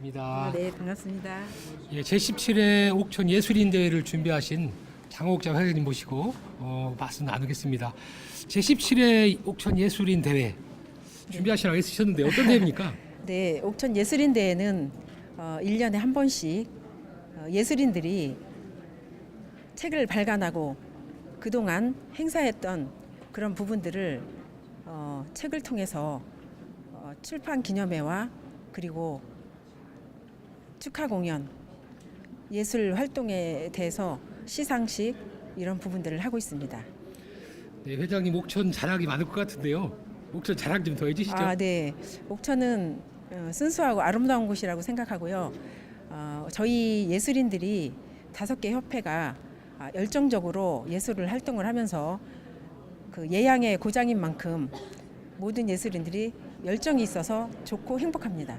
반갑습니다. 아, 네, 반갑습니다. 예, 제17회 옥천 예술인 대회를 준비하신 장옥자 회장님 모시고 어, 말씀 나누겠습니다. 제17회 옥천 예술인 대회 준비하시라고 했으셨는데 어떤 대회입니까? 네, 옥천 예술인 대회는 어, 1년에 한 번씩 어, 예술인들이 책을 발간하고 그동안 행사했던 그런 부분들을 어, 책을 통해서 어, 출판 기념회와 그리고 축하 공연, 예술 활동에 대해서 시상식 이런 부분들을 하고 있습니다. 네, 회장님 옥천 자랑이 많을 것 같은데요. 옥천 자랑 좀 더 해주시죠. 아, 네. 옥천은 어, 순수하고 아름다운 곳이라고 생각하고요. 어, 저희 예술인들이 다섯 개 협회가 아, 열정적으로 예술을 활동을 하면서 그 예양의 고장인 만큼 모든 예술인들이 열정이 있어서 좋고 행복합니다.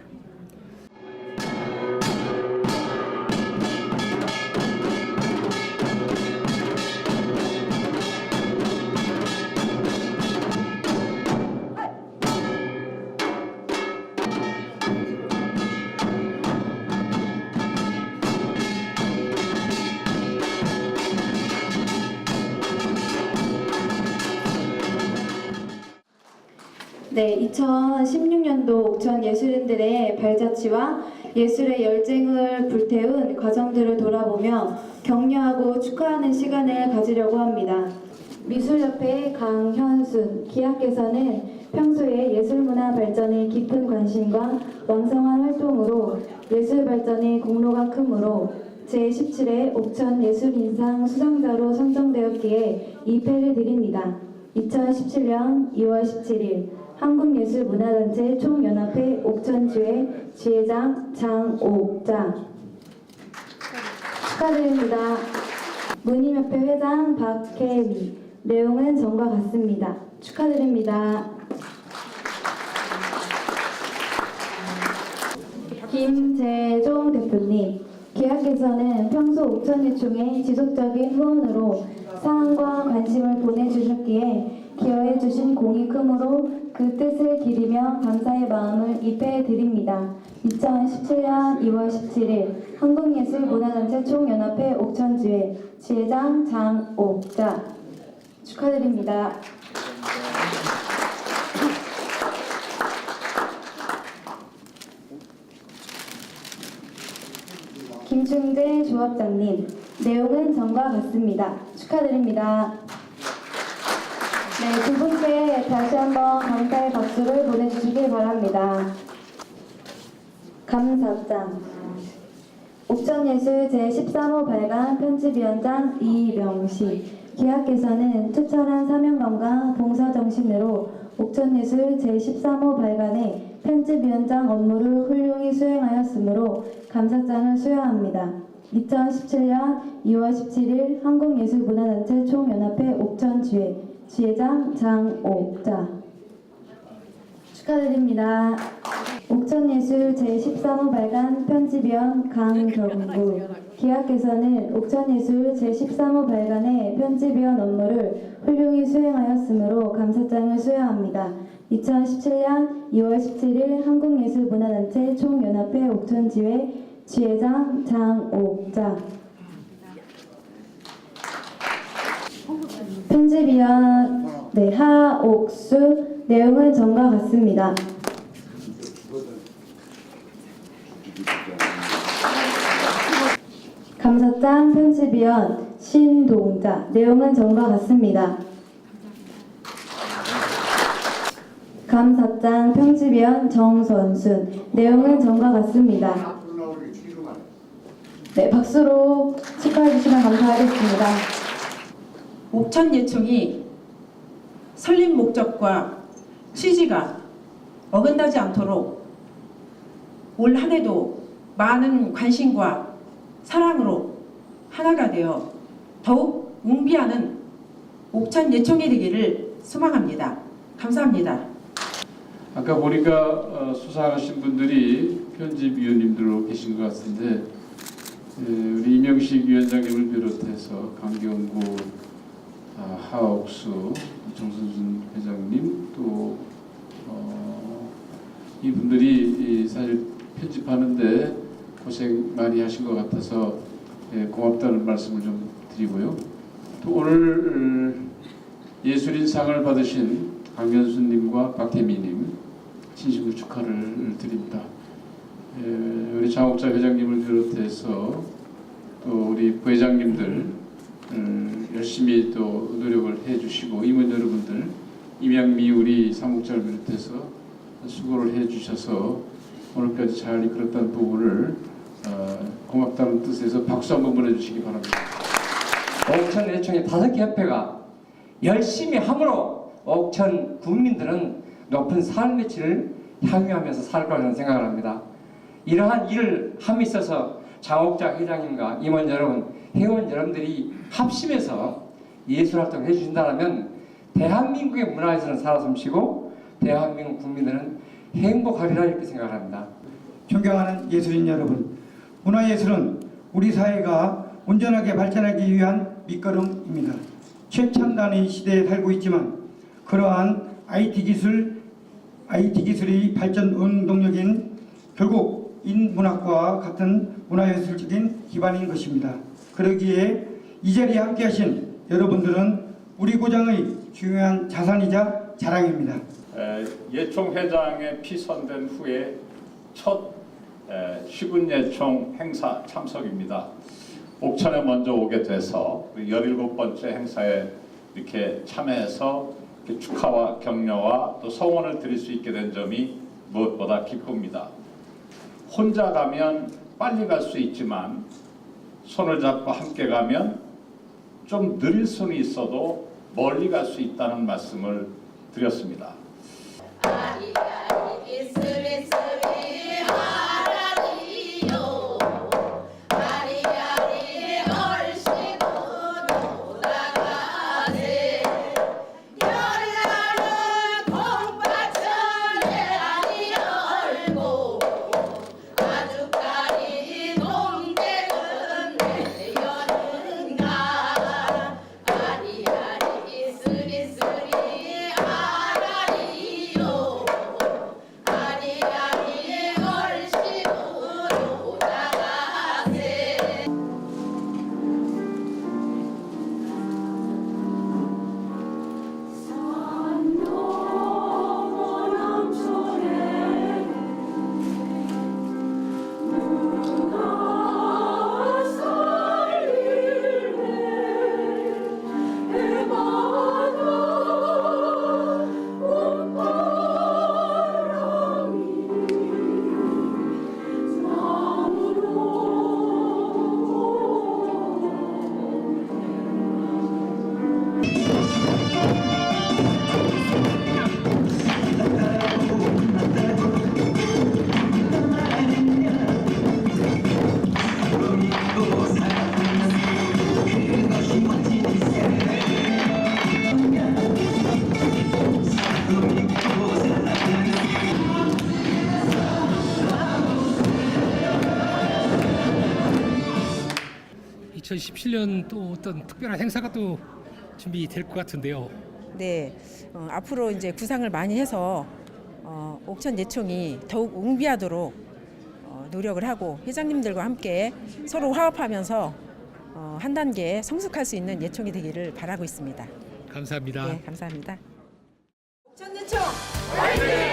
네, 2016년도 옥천 예술인들의 발자취와 예술의 열정을 불태운 과정들을 돌아보며 격려하고 축하하는 시간을 가지려고 합니다. 미술협회 강현순 기학께서는 평소에 예술문화 발전에 깊은 관심과 왕성한 활동으로 예술 발전의 공로가 크므로 제17회 옥천 예술인상 수상자로 선정되었기에 이 패를 드립니다. 2017년 2월 17일 한국예술문화단체 총연합회 옥천주의 지회장 장옥자 축하드립니다. 문임협회 회장 박혜미 내용은 전과 같습니다. 축하드립니다. 김재종 대표님, 계약께서는 평소 옥천예총의 지속적인 후원으로 사랑과 관심을 보내주셨기에 기여해 주신 공이 크므로 그 뜻을 기리며 감사의 마음을 입회해 드립니다. 2017년 2월 17일 한국예술문화단체 총연합회 옥천주회 지회장 장옥자 축하드립니다. 김충재 조합장님, 내용은 전과 같습니다. 축하드립니다. 네, 두 분께 다시 한번 감사의 박수를 보내주시길 바랍니다. 감사장. 옥천예술 제13호 발간 편집위원장 이명식. 기학께서는 투철한 사명감과 봉사정신으로 옥천예술 제13호 발간의 편집위원장 업무를 훌륭히 수행하였으므로 감사장을 수여합니다. 2017년 2월 17일 한국예술문화단체 총연합회 옥천주회 지회장 장옥자 축하드립니다. 옥천예술 제13호 발간 편집위원 강경구 기학께서는 옥천예술 제13호 발간의 편집위원 업무를 훌륭히 수행하였으므로 감사장을 수여합니다. 2017년 2월 17일 한국예술문화단체 총연합회 옥천지회 지회장 장옥자 편집위원 네, 하옥수 내용은 전과 같습니다. 감사장 편집위원 신동자 내용은 전과 같습니다. 감사장 편집위원 정선순 내용은 전과 같습니다. 네, 박수로 축하해 주시면 감사하겠습니다. 옥천 예총이 설립 목적과 취지가 어긋나지 않도록 올 한 해도 많은 관심과 사랑으로 하나가 되어 더욱 웅비하는 옥천 예총이 되기를 소망합니다. 감사합니다. 아까 보니까 어, 수상하신 분들이 편집위원님들로 계신 것 같은데 예, 우리 이명식 위원장님을 비롯해서 강경구, 아, 하옥수, 정선준 회장님 또 어, 이분들이 이 사실 편집하는데 고생 많이 하신 것 같아서 예, 고맙다는 말씀을 좀 드리고요. 또 오늘 어, 예술인상을 받으신 강현수님과 박혜미님 진심으로 축하를 드립니다. 예, 우리 장옥자 회장님을 비롯해서 또 우리 부회장님들 음, 열심히 또 노력을 해주시고 임원 여러분들 임양미 우리 사무국장을 비롯해서 수고를 해주셔서 오늘까지 잘 이끌었다는 부분을 어, 고맙다는 뜻에서 박수 한번 보내주시기 바랍니다. 옥천 예총의 다섯 개 협회가 열심히 함으로 옥천 국민들은 높은 삶의 질을 향유하면서 살 거라는 생각을 합니다. 이러한 일을 함에 있어서 장옥자 회장님과 임원 여러분, 회원 여러분들이 합심해서 예술 활동을 해주신다면 대한민국의 문화에서는 살아 숨쉬고 대한민국 국민들은 행복하리라 이렇게 생각을 합니다. 존경하는 예술인 여러분, 문화예술은 우리 사회가 온전하게 발전하기 위한 밑거름입니다. 최첨단의 시대에 살고 있지만 그러한 IT 기술, IT 기술의 발전 운동력인 결국 인문학과 같은 문화예술적인 기반인 것입니다. 그러기에 이 자리에 함께하신 여러분들은 우리 고장의 중요한 자산이자 자랑입니다. 에, 예총 회장의 피선된 후에 첫 에, 시군 예총 행사 참석입니다. 옥천에 먼저 오게 돼서 17번째 행사에 이렇게 참여해서 이렇게 축하와 격려와 또 성원을 드릴 수 있게 된 점이 무엇보다 기쁩니다. 혼자 가면 빨리 갈 수 있지만 손을 잡고 함께 가면 좀 느릴 수는 있어도 멀리 갈 수 있다는 말씀을 드렸습니다. 2017년 또 어떤 특별한 행사가 또 준비될 것 같은데요. 네, 어, 앞으로 이제 구상을 많이 해서 어, 옥천 예총이 더욱 웅비하도록 어, 노력을 하고 회장님들과 함께 서로 화합하면서 어, 한 단계 성숙할 수 있는 예총이 되기를 바라고 있습니다. 감사합니다. 네, 감사합니다. 옥천 예총 화이팅!